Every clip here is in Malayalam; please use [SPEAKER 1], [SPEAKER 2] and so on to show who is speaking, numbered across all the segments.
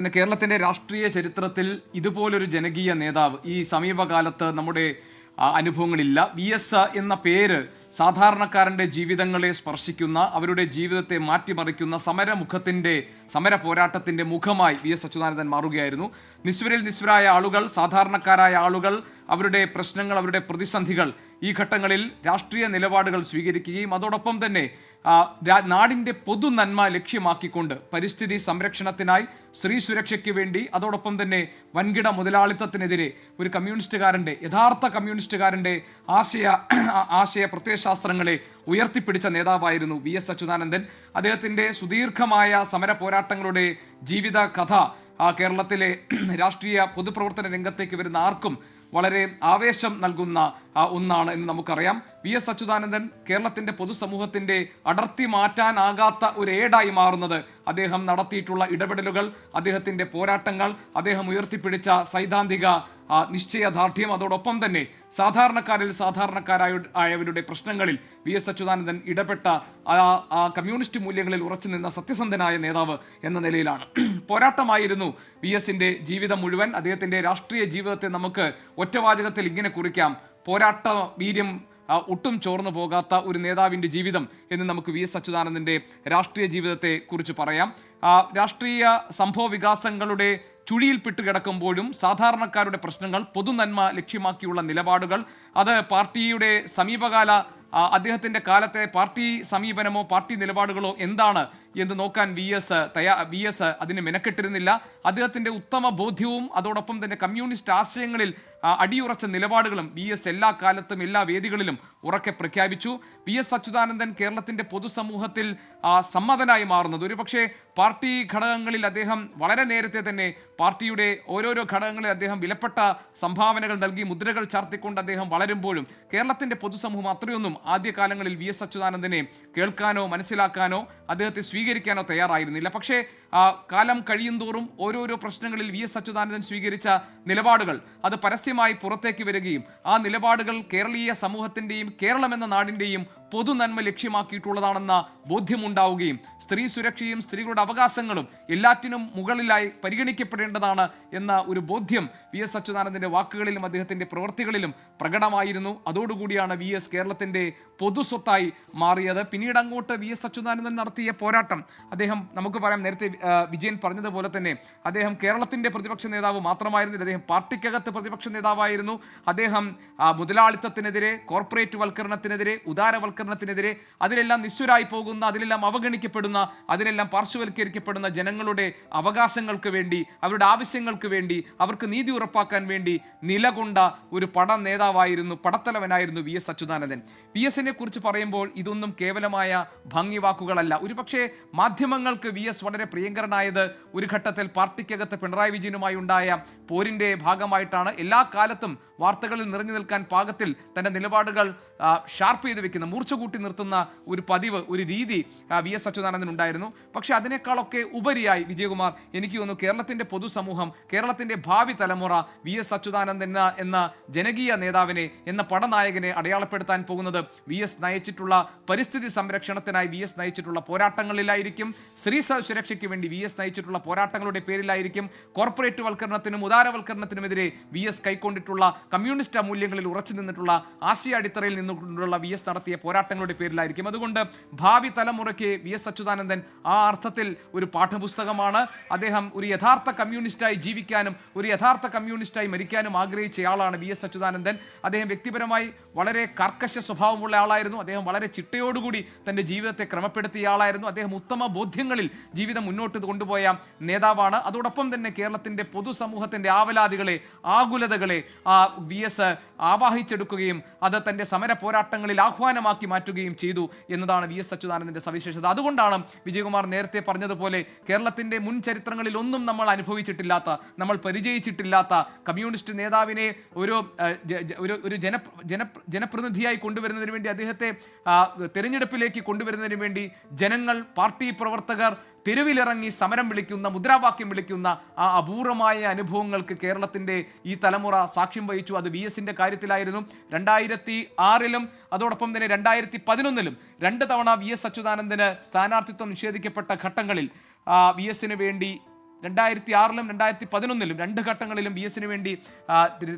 [SPEAKER 1] പിന്നെ കേരളത്തിന്റെ രാഷ്ട്രീയ ചരിത്രത്തിൽ ഇതുപോലൊരു ജനകീയ നേതാവ് ഈ സമീപകാലത്ത് നമ്മുടെ അനുഭവങ്ങളില്ല. വി എസ് എന്ന പേര് സാധാരണക്കാരന്റെ ജീവിതങ്ങളെ സ്പർശിക്കുന്ന അവരുടെ ജീവിതത്തെ മാറ്റിമറിക്കുന്ന സമരമുഖത്തിന്റെ സമര പോരാട്ടത്തിന്റെ മുഖമായി വി എസ് അച്യുതാനന്ദൻ മാറുകയായിരുന്നു. നിസ്വരിൽ നിസ്വരായ ആളുകൾ സാധാരണക്കാരായ ആളുകൾ അവരുടെ പ്രശ്നങ്ങൾ അവരുടെ പ്രതിസന്ധികൾ ഈ ഘട്ടങ്ങളിൽ രാഷ്ട്രീയ നിലപാടുകൾ സ്വീകരിക്കുകയും അതോടൊപ്പം തന്നെ നാടിന്റെ പൊതു നന്മ ലക്ഷ്യമാക്കിക്കൊണ്ട് പരിസ്ഥിതി സംരക്ഷണത്തിനായി സ്ത്രീ സുരക്ഷയ്ക്ക് വേണ്ടി അതോടൊപ്പം തന്നെ വൻകിട മുതലാളിത്തത്തിനെതിരെ ഒരു കമ്മ്യൂണിസ്റ്റുകാരന്റെ യഥാർത്ഥ കമ്മ്യൂണിസ്റ്റുകാരന്റെ ആശയ ആശയ പ്രത്യയശാസ്ത്രങ്ങളെ ഉയർത്തിപ്പിടിച്ച നേതാവായിരുന്നു വി എസ് അച്യുതാനന്ദൻ. അദ്ദേഹത്തിന്റെ സുദീർഘമായ സമര പോരാട്ടങ്ങളുടെ ജീവിത കഥ കേരളത്തിലെ രാഷ്ട്രീയ പൊതുപ്രവർത്തന രംഗത്തേക്ക് വരുന്ന ആർക്കും വളരെ ആവേശം നൽകുന്ന ഒന്നാണ് എന്ന് നമുക്കറിയാം. വി എസ് അച്യുതാനന്ദൻ കേരളത്തിന്റെ പൊതുസമൂഹത്തിന്റെ അടർത്തി മാറ്റാനാകാത്ത ഒരു ഏടായി മാറുന്നത് അദ്ദേഹം നടത്തിയിട്ടുള്ള ഇടപെടലുകൾ അദ്ദേഹത്തിന്റെ പോരാട്ടങ്ങൾ അദ്ദേഹം ഉയർത്തിപ്പിടിച്ച സൈദ്ധാന്തിക നിശ്ചയദാർഢ്യം അതോടൊപ്പം തന്നെ സാധാരണക്കാരിൽ സാധാരണക്കാരായ ആയവരുടെ പ്രശ്നങ്ങളിൽ വി എസ് അച്യുതാനന്ദൻ ഇടപെട്ട ആ കമ്മ്യൂണിസ്റ്റ് മൂല്യങ്ങളിൽ ഉറച്ചു നിന്ന സത്യസന്ധനായ നേതാവ് എന്ന നിലയിലാണ്. പോരാട്ടമായിരുന്നു വി എസിന്റെ ജീവിതം മുഴുവൻ. അദ്ദേഹത്തിന്റെ രാഷ്ട്രീയ ജീവിതത്തെ നമുക്ക് ഒറ്റവാചകത്തിൽ ഇങ്ങനെ കുറിക്കാം. പോരാട്ട വീര്യം ഒട്ടും ചോർന്നു പോകാത്ത ഒരു നേതാവിന്റെ ജീവിതം എന്ന് നമുക്ക് വി എസ് അച്യുതാനന്ദന്റെ രാഷ്ട്രീയ ജീവിതത്തെ കുറിച്ച് പറയാം. രാഷ്ട്രീയ സംഭവ വികാസങ്ങളുടെ ചുഴിയിൽപ്പെട്ട് കിടക്കുമ്പോഴും സാധാരണക്കാരുടെ പ്രശ്നങ്ങൾ പൊതുനന്മ ലക്ഷ്യമാക്കിയുള്ള നിലപാടുകൾ അത് പാർട്ടിയുടെ സമീപകാല അദ്ദേഹത്തിന്റെ കാലത്തെ പാർട്ടി സമീപനമോ പാർട്ടി നിലപാടുകളോ എന്താണ് എന്ന് നോക്കാൻ വി എസ് തയ്യാ വി എസ് അതിന് മെനക്കെട്ടിരുന്നില്ല. അദ്ദേഹത്തിന്റെ ഉത്തമ ബോധ്യവും അതോടൊപ്പം തന്നെ കമ്മ്യൂണിസ്റ്റ് ആശയങ്ങളിൽ അടിയുറച്ച നിലപാടുകളും വി എസ് എല്ലാ കാലത്തും എല്ലാ വേദികളിലും ഉറക്കെ പ്രഖ്യാപിച്ചു. വി എസ് അച്യുതാനന്ദൻ കേരളത്തിന്റെ പൊതുസമൂഹത്തിൽ സമ്മതനായി മാറുന്നത്. ഒരുപക്ഷെ പാർട്ടി ഘടകങ്ങളിൽ അദ്ദേഹം വളരെ നേരത്തെ തന്നെ പാർട്ടിയുടെ ഓരോരോ ഘടകങ്ങളിൽ അദ്ദേഹം വിലപ്പെട്ട സംഭാവനകൾ നൽകി മുദ്രകൾ ചാർത്തിക്കൊണ്ട് അദ്ദേഹം വളരുമ്പോഴും കേരളത്തിന്റെ പൊതുസമൂഹം അത്രയൊന്നും ആദ്യകാലങ്ങളിൽ വി എസ് അച്യുതാനന്ദനെ കേൾക്കാനോ മനസ്സിലാക്കാനോ അദ്ദേഹത്തെ സ്വീകരിക്കാനോ തയ്യാറായിരുന്നില്ല. പക്ഷേ കാലം കഴിയുന്തോറും ഓരോരോ പ്രശ്നങ്ങളിൽ വി എസ് അച്യുതാനന്ദൻ സ്വീകരിച്ച നിലപാടുകൾ അത് പരസ്യമായി പുറത്തേക്ക് വരികയും ആ നിലപാടുകൾ കേരളീയ സമൂഹത്തിന്റെയും കേരളം എന്ന നാടിന്റെയും പൊതു നന്മ ലക്ഷ്യമാക്കിയിട്ടുള്ളതാണെന്ന ബോധ്യമുണ്ടാവുകയും സ്ത്രീ സുരക്ഷയും സ്ത്രീകളുടെ അവകാശങ്ങളും എല്ലാറ്റിനും മുകളിലായി പരിഗണിക്കപ്പെടേണ്ടതാണ് എന്ന ഒരു ബോധ്യം വി എസ് അച്യുതാനന്ദന്റെ വാക്കുകളിലും അദ്ദേഹത്തിന്റെ പ്രവൃത്തികളിലും പ്രകടമായിരുന്നു. അതോടുകൂടിയാണ് വി എസ് കേരളത്തിന്റെ പൊതുസ്വത്തായി മാറിയത്. പിന്നീട് അങ്ങോട്ട് വി എസ് അച്യുതാനന്ദൻ നടത്തിയ പോരാട്ടം അദ്ദേഹം നമുക്ക് പറയാം നേരത്തെ വിജയൻ പറഞ്ഞതുപോലെ തന്നെ അദ്ദേഹം കേരളത്തിന്റെ പ്രതിപക്ഷ നേതാവ് മാത്രമായിരുന്നില്ല. അദ്ദേഹം പാർട്ടിക്കകത്ത് പ്രതിപക്ഷ നേതാവായിരുന്നു. അദ്ദേഹം മുതലാളിത്തത്തിനെതിരെ കോർപ്പറേറ്റ് വൽക്കരണത്തിനെതിരെ ഉദാരവൽക്കരണത്തിനെതിരെ അതിലെല്ലാം നിസ്വരായി പോകുന്ന അതിലെല്ലാം അവഗണിക്കപ്പെടുന്ന അതിലെല്ലാം പാർശ്വവൽക്കരിക്കപ്പെടുന്ന ജനങ്ങളുടെ അവകാശങ്ങൾക്ക് വേണ്ടി അവരുടെ ആവശ്യങ്ങൾക്ക് വേണ്ടി അവർക്ക് നീതി ഉറപ്പാക്കാൻ വേണ്ടി നിലകൊണ്ട ഒരു പട നേതാവായിരുന്നു പടത്തലവനായിരുന്നു വി എസ് അച്യുതാനന്ദൻ. വി എസിനെ കുറിച്ച് പറയുമ്പോൾ ഇതൊന്നും കേവലമായ ഭംഗി വാക്കുകളല്ല ഒരുപക്ഷെ മാധ്യമങ്ങൾക്ക് വി എസ് വളരെ പ്രിയങ്കരനായത് ഒരു ഘട്ടത്തിൽ പാർട്ടിക്കകത്ത് പിണറായി വിജയനുമായി ഉണ്ടായ പോരിന്റെ ഭാഗമായിട്ടാണ്. എല്ലാ കാലത്തും വാർത്തകളിൽ നിറഞ്ഞു നിൽക്കാൻ പാകത്തിൽ തന്റെ നിലപാടുകൾ ഷാർപ്പ് ചെയ്ത് വെക്കുന്ന മൂർച്ച കൂട്ടി നിർത്തുന്ന ഒരു പതിവ് ഒരു രീതി വി എസ് അച്യുതാനന്ദൻ ഉണ്ടായിരുന്നു. പക്ഷേ അതിനേക്കാളൊക്കെ ഉപരിയായി വിജയകുമാർ എനിക്ക് തോന്നുന്നു കേരളത്തിന്റെ പൊതുസമൂഹം കേരളത്തിന്റെ ഭാവി തലമുറ വി എസ് അച്യുതാനന്ദൻ എന്ന ജനകീയ നേതാവിനെ എന്ന പടനായകനെ അടയാളപ്പെടുത്താൻ പോകുന്നത് വി എസ് നയിച്ചിട്ടുള്ള പരിസ്ഥിതി സംരക്ഷണത്തിനായി വി എസ് നയിച്ചിട്ടുള്ള പോരാട്ടങ്ങളിലായിരിക്കും. സ്ത്രീ സുരക്ഷയ്ക്ക് വേണ്ടി വി എസ് നയിച്ചിട്ടുള്ള പോരാട്ടങ്ങളുടെ പേരിലായിരിക്കും. കോർപ്പറേറ്റ് വൽക്കരണത്തിനും ഉദാരവൽക്കരണത്തിനുമെതിരെ വി എസ് കൈക്കൊണ്ടിട്ടുള്ള കമ്മ്യൂണിസ്റ്റ് മൂല്യങ്ങളിൽ ഉറച്ചു നിന്നിട്ടുള്ള ആശയ അടിത്തറയിൽ നിന്നുകൊണ്ടുള്ള വി എസ് നടത്തിയ പോരാട്ടങ്ങളുടെ പേരിലായിരിക്കും. അതുകൊണ്ട് ഭാവി തലമുറയ്ക്ക് വി എസ് അച്യുതാനന്ദൻ ആ അർത്ഥത്തിൽ ഒരു പാഠപുസ്തകമാണ്. അദ്ദേഹം ഒരു യഥാർത്ഥ കമ്മ്യൂണിസ്റ്റായി ജീവിക്കാനും ഒരു യഥാർത്ഥ കമ്മ്യൂണിസ്റ്റായി മരിക്കാനും ആഗ്രഹിച്ചയാളാണ് വി എസ് അച്യുതാനന്ദൻ. അദ്ദേഹം വ്യക്തിപരമായി വളരെ കർക്കശ സ്വഭാവമുള്ള ആളായിരുന്നു. അദ്ദേഹം വളരെ ചിട്ടയോടുകൂടി തന്റെ ജീവിതത്തെ ക്രമപ്പെടുത്തിയ ആളായിരുന്നു. അദ്ദേഹം ഉത്തമ ബോധ്യങ്ങളിൽ ജീവിതം മുന്നോട്ട് കൊണ്ടുപോയ നേതാവാണ്. അതോടൊപ്പം തന്നെ കേരളത്തിന്റെ പൊതുസമൂഹത്തിന്റെ ആവലാതികളെ ആകുലതകളെ വി എസ് ആവാഹിച്ചെടുക്കുകയും അത് തന്റെ സമര പോരാട്ടങ്ങളിൽ ആഹ്വാനമാക്കി മാറ്റുകയും ചെയ്തു എന്നതാണ് വി എസ് അച്യുതാനന്ദന്റെ സവിശേഷത. അതുകൊണ്ടാണ് വിജയകുമാർ നേരത്തെ പറഞ്ഞതുപോലെ കേരളത്തിന്റെ മുൻ ചരിത്രങ്ങളിൽ ഒന്നും നമ്മൾ അനുഭവിച്ചിട്ടില്ലാത്ത നമ്മൾ പരിചയിച്ചിട്ടില്ലാത്ത കമ്മ്യൂണിസ്റ്റ് നേതാവിനെ ഒരു ഒരു ജന ജന ജനപ്രതിനിധിയായി കൊണ്ടുവരുന്നതിന് വേണ്ടി അദ്ദേഹത്തെ തെരഞ്ഞെടുപ്പിലേക്ക് കൊണ്ടുവരുന്നതിന് വേണ്ടി ജനങ്ങൾ പാർട്ടി പ്രവർത്തകർ തെരുവിലിറങ്ങി സമരം വിളിക്കുന്ന മുദ്രാവാക്യം വിളിക്കുന്ന ആ അപൂർവമായ അനുഭവങ്ങൾക്ക് കേരളത്തിന്റെ ഈ തലമുറ സാക്ഷ്യം വഹിച്ചു. അത് വി എസിന്റെ കാര്യത്തിലായിരുന്നു. രണ്ടായിരത്തി ആറിലും അതോടൊപ്പം തന്നെ രണ്ടായിരത്തി പതിനൊന്നിലും രണ്ട് തവണ വി എസ് അച്യുതാനന്ദന് സ്ഥാനാർത്ഥിത്വം നിഷേധിക്കപ്പെട്ട ഘട്ടങ്ങളിൽ വി എസിന് വേണ്ടി രണ്ടായിരത്തി ആറിലും രണ്ടായിരത്തി പതിനൊന്നിലും രണ്ട് ഘട്ടങ്ങളിലും വി എസിന് വേണ്ടി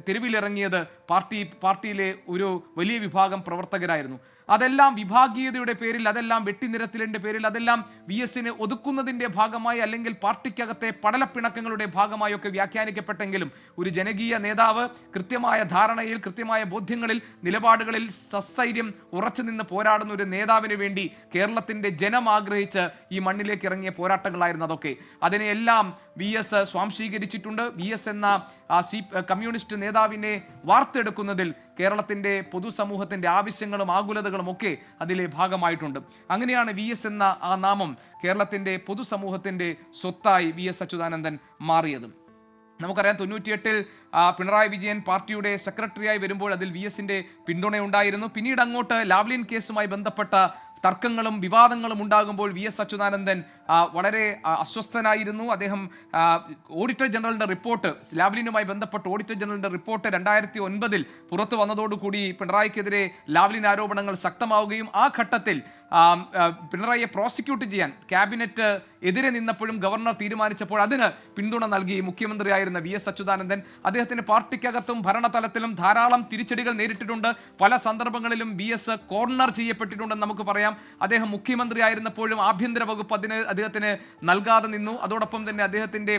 [SPEAKER 1] തെരുവിലിറങ്ങിയത് പാർട്ടി പാർട്ടിയിലെ ഒരു വലിയ വിഭാഗം പ്രവർത്തകരായിരുന്നു. അതെല്ലാം വിഭാഗീയതയുടെ പേരിൽ അതെല്ലാം വെട്ടിനിരത്തിലിന്റെ പേരിൽ അതെല്ലാം വി എസിന് ഒതുക്കുന്നതിന്റെ ഭാഗമായി അല്ലെങ്കിൽ പാർട്ടിക്കകത്തെ പടലപ്പിണക്കങ്ങളുടെ ഭാഗമായി ഒക്കെ വ്യാഖ്യാനിക്കപ്പെട്ടെങ്കിലും ഒരു ജനകീയ നേതാവ് കൃത്യമായ ധാരണയിൽ കൃത്യമായ ബോധ്യങ്ങളിൽ നിലപാടുകളിൽ സസ്ഥൈര്യം ഉറച്ചു നിന്ന് പോരാടുന്ന ഒരു നേതാവിന് വേണ്ടി കേരളത്തിന്റെ ജനം ആഗ്രഹിച്ച് ഈ മണ്ണിലേക്ക് ഇറങ്ങിയ പോരാട്ടങ്ങളായിരുന്നു അതൊക്കെ. അതിനെയെല്ലാം വി എസ് സ്വാംശീകരിച്ചിട്ടുണ്ട്. വി എസ് എന്ന സി കമ്മ്യൂണിസ്റ്റ് നേതാവിനെ വാർത്തെടുക്കുന്നതിൽ കേരളത്തിന്റെ പൊതുസമൂഹത്തിന്റെ ആവശ്യങ്ങളും ആകുലതകളും ഒക്കെ അതിലെ ഭാഗമായിട്ടുണ്ട്. അങ്ങനെയാണ് വി എസ് എന്ന ആ നാമം കേരളത്തിന്റെ പൊതുസമൂഹത്തിന്റെ സ്വത്തായി വി എസ് അച്യുതാനന്ദൻ മാറിയത്. നമുക്കറിയാം തൊണ്ണൂറ്റിയെട്ടിൽ പിണറായി വിജയൻ പാർട്ടിയുടെ സെക്രട്ടറിയായി വരുമ്പോൾ അതിൽ വി എസിന്റെ പിന്തുണയുണ്ടായിരുന്നു. പിന്നീട് അങ്ങോട്ട് ലാവ്ലിൻ കേസുമായി ബന്ധപ്പെട്ട തർക്കങ്ങളും വിവാദങ്ങളും ഉണ്ടാകുമ്പോൾ വി എസ് അച്യുതാനന്ദൻ വളരെ അസ്വസ്ഥനായിരുന്നു. അദ്ദേഹം ഓഡിറ്റർ ജനറലിന്റെ റിപ്പോർട്ട് ലാവ്ലിനുമായി ബന്ധപ്പെട്ട് ഓഡിറ്റർ ജനറലിന്റെ റിപ്പോർട്ട് രണ്ടായിരത്തി ഒൻപതിൽ പുറത്തു വന്നതോടുകൂടി പിണറായിക്കെതിരെ ലാവ്ലിൻ ആരോപണങ്ങൾ ശക്തമാവുകയും ആ ഘട്ടത്തിൽ പിണറായിയെ പ്രോസിക്യൂട്ട് ചെയ്യാൻ ക്യാബിനറ്റ് എതിരെ നിന്നപ്പോഴും ഗവർണർ തീരുമാനിച്ചപ്പോൾ അതിന് പിന്തുണ നൽകി മുഖ്യമന്ത്രിയായിരുന്ന വി എസ് അച്യുതാനന്ദൻ. അദ്ദേഹത്തിന്റെ പാർട്ടിക്കകത്തും ഭരണതലത്തിലും ധാരാളം തിരിച്ചടികൾ നേരിട്ടിട്ടുണ്ട്. പല സന്ദർഭങ്ങളിലും വി എസ് കോർണർ ചെയ്യപ്പെട്ടിട്ടുണ്ടെന്ന് നമുക്ക് പറയാം. അദ്ദേഹം മുഖ്യമന്ത്രിയായിരുന്നപ്പോഴും ആഭ്യന്തര വകുപ്പ് അതിന് അദ്ദേഹത്തിന് നൽകാതെ നിന്നു. അതോടൊപ്പം തന്നെ അദ്ദേഹത്തിന്റെ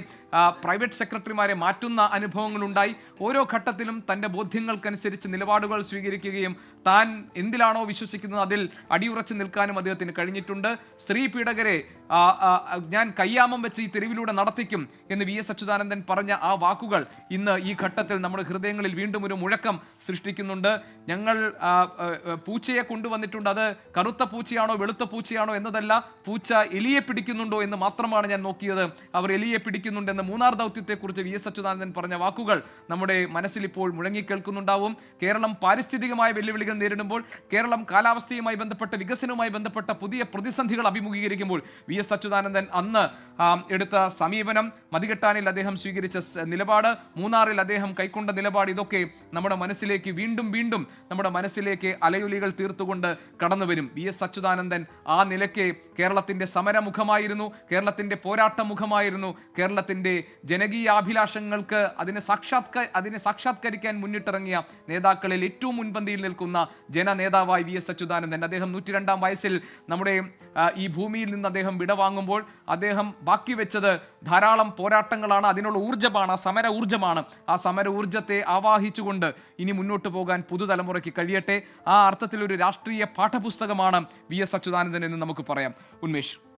[SPEAKER 1] പ്രൈവറ്റ് സെക്രട്ടറിമാരെ മാറ്റുന്ന അനുഭവങ്ങളുണ്ടായി. ഓരോ ഘട്ടത്തിലും തന്റെ ബോധ്യങ്ങൾക്കനുസരിച്ച് നിലപാടുകൾ സ്വീകരിക്കുകയും താൻ എന്തിലാണോ വിശ്വസിക്കുന്നത് അതിൽ അടിയുറച്ചു നിൽക്കാനും അദ്ദേഹത്തിന് കഴിഞ്ഞിട്ടുണ്ട്. സ്ത്രീ പീഡകരെ ഞാൻ കയ്യാമം വെച്ച് ഈ തെരുവിലൂടെ നടത്തിക്കും എന്ന് വി എസ് അച്യുതാനന്ദൻ പറഞ്ഞ ആ വാക്കുകൾ ഇന്ന് ഈ ഘട്ടത്തിൽ നമ്മുടെ ഹൃദയങ്ങളിൽ വീണ്ടും ഒരു മുഴക്കം സൃഷ്ടിക്കുന്നുണ്ട്. ഞങ്ങൾ പൂച്ചയെ കൊണ്ടുവന്നിട്ടുണ്ട്. അത് കറുത്ത പൂച്ചയാണോ വെളുത്ത പൂച്ചയാണോ എന്നതല്ല പൂച്ച എലിയെ പിടിക്കുന്നുണ്ടോ എന്ന് മാത്രമാണ് ഞാൻ നോക്കിയത്. അവർ എലിയെ പിടിക്കുന്നുണ്ടെന്ന് മൂന്നാർ ദൗത്യത്തെക്കുറിച്ച് വി എസ് അച്യുതാനന്ദൻ പറഞ്ഞ വാക്കുകൾ നമ്മുടെ മനസ്സിൽ ഇപ്പോൾ മുഴങ്ങിക്കേൾക്കുന്നുണ്ടാവും. കേരളം പാരിസ്ഥിതികമായ വെല്ലുവിളികൾ നേരിടുമ്പോൾ കേരളം കാലാവസ്ഥയുമായി ബന്ധപ്പെട്ട വികസനവുമായി ബന്ധപ്പെട്ട പുതിയ പ്രതിസന്ധികൾ അഭിമുഖീകരിക്കുമ്പോൾ വി എസ് അച്യുതാനന്ദൻ അന്ന് എടുത്ത സമീപനം മതികെട്ടാനിൽ അദ്ദേഹം സ്വീകരിച്ച നിലപാട് മൂന്നാറിൽ അദ്ദേഹം കൈക്കൊണ്ട നിലപാട് ഇതൊക്കെ നമ്മുടെ മനസ്സിലേക്ക് വീണ്ടും വീണ്ടും നമ്മുടെ മനസ്സിലേക്ക് അലയൊലികൾ തീർത്തുകൊണ്ട് കടന്നു വരും വി എസ് അച്യുതാനന്ദൻ ആ നിലയ്ക്ക് കേരളത്തിന്റെ സമരമുഖമായിരുന്നു കേരളത്തിന്റെ പോരാട്ട മുഖമായിരുന്നു കേരളത്തിന്റെ ജനകീയാഭിലാഷങ്ങൾക്ക് അതിനെ സാക്ഷാത്ക അതിനെ സാക്ഷാത്കരിക്കാൻ മുന്നിട്ടിറങ്ങിയ നേതാക്കളിൽ ഏറ്റവും മുൻപന്തിയിൽ നിൽക്കുന്ന ജനനേതാവായി വി എസ് അച്യുതാനന്ദൻ. അദ്ദേഹം നൂറ്റിരണ്ടാം വയസ്സിൽ നമ്മുടെ ഈ ഭൂമിയിൽ നിന്ന് അദ്ദേഹം വിടവാങ്ങുമ്പോൾ അദ്ദേഹം ബാക്കി വെച്ചത് ധാരാളം പോരാട്ടങ്ങളാണ്. അതിനുള്ള ഊർജമാണ് ആ സമര ഊർജമാണ്. ആ സമര ഊർജത്തെ ആവാഹിച്ചുകൊണ്ട് ഇനി മുന്നോട്ട് പോകാൻ പുതുതലമുറയ്ക്ക് കഴിയട്ടെ. ആ അർത്ഥത്തിൽ ഒരു രാഷ്ട്രീയ പാഠപുസ്തകമാണ് വി എസ് അച്യുതാനന്ദൻ എന്ന് നമുക്ക് പറയാം. ഉന്മേഷ്.